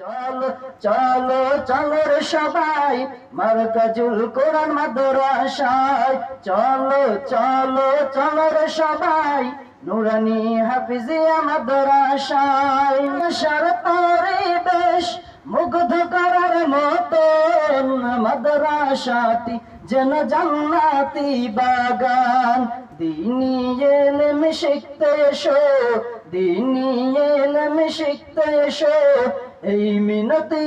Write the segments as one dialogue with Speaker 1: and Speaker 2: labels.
Speaker 1: চলো চলো চলো রে সবাই। মার্কাজুল কোরআন মাদ্রাসায়। চলো চলো চলো রে সবাই। নুরানি হাফিজিয়া মাদ্রাসায়। সার পরিবেশ মুগ্ধ করার মতন মাদ্রাসাটি যেন জান্নাতি বাগান। দিনী এলেম শিখতে এসো, দিনী এলেম শিখতে এসো। এই মিনতি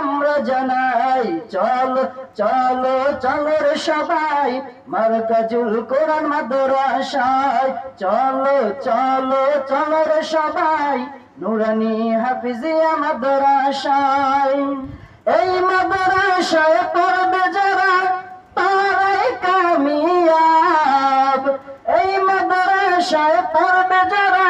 Speaker 1: আমরা জানাই, চল, চলো চলো রে সবাই, মার্কাজুল কোরআন মাদ্রাসায়। চলো চলো চলো রে সবাই, নুরানি হাফিজিয়া মাদ্রাসায়। এই মাদ্রাসায় পড়বে যারা, তারাই কামিয়াব। এই মাদ্রাসায় পড়বে যারা,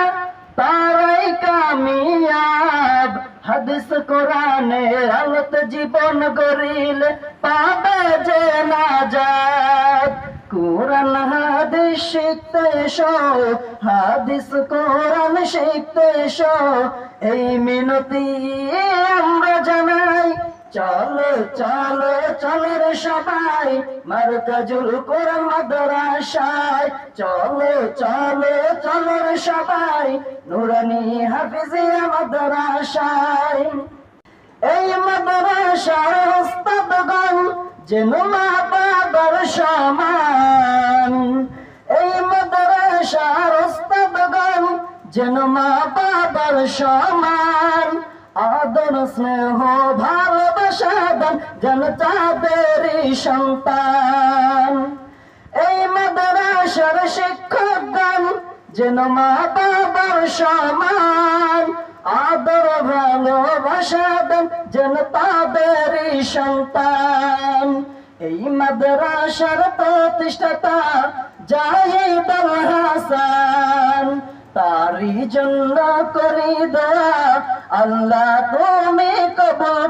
Speaker 1: তারাই কামিয়াব। হাদিস কোরআনে আলত জীবন গরিল পাবে যে নাজাত। কোরআন হাদিস শিখতে এসো, হাদিস কোরআন শিখতে এসো, এই মিনতি আমরা জানাই। চলো চলো চলো রে সবাই, মার্কাজুল কোরআন মাদ্রাসায়। চলো চলো চলো রে সবাই, নুরানি হাফিজিয়া মাদ্রাসায়। এই মাদ্রাসার ওস্তাদগণ যেন মা সমান। এই মাদ্রাসার ওস্তাদগণ যেন মা সমান। আদর, স্নেহ, ভালোবাসা দান যেন তাদেরই সন্তান। এই মাদ্রাসার শিক্ষকগণ যেন মা বাবার সমান, আদর, ভালোবাসা দেন যেন তাদেরই সন্তান। এই মাদ্রাসার প্রতিষ্ঠাতা জাহিদ হাসান তারি জন্য করি দোয়া, আল্লাহ তুমি কবুল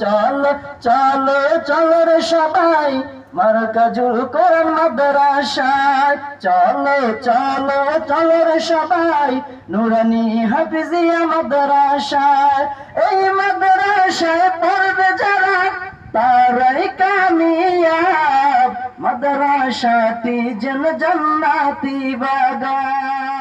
Speaker 1: চল, চলো চলো রে সবাই। মার্কাজুল কোরআন মাদ্রাসায়। চলো চলো চলো রে সবাই। নুরানি হাফিজিয়া মাদ্রাসায়। এই মাদ্রাসায় পড়বে যারা, তারাই কামিয়াব। মাদ্রাসাটি যেন জান্নাতি বাগান।